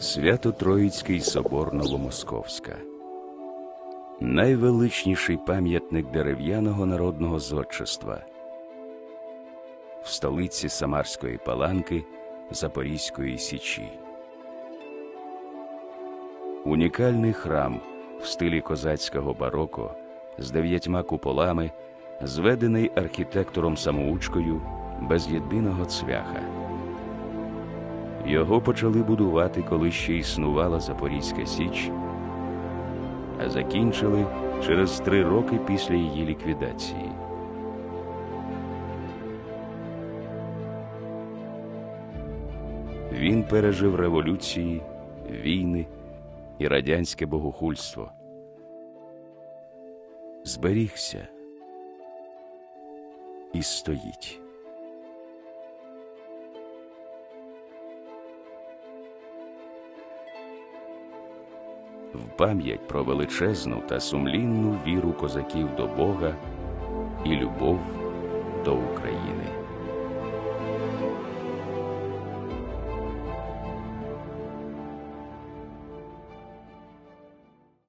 Свято-Троїцький собор Новомосковська. Найвеличніший пам'ятник дерев'яного народного зодчества в столиці Самарської Паланки Запорізької Січі. Унікальний храм в стилі козацького бароко з дев'ятьма куполами, зведений архітектором самоучкою без єдиного цвяха. Його почали будувати, коли ще існувала Запорізька Січ, а закінчили через три роки після її ліквідації. Він пережив революції, війни і радянське богохульство. Зберігся і стоїть. В пам'ять про величезну та сумлінну віру козаків до Бога і любов до України.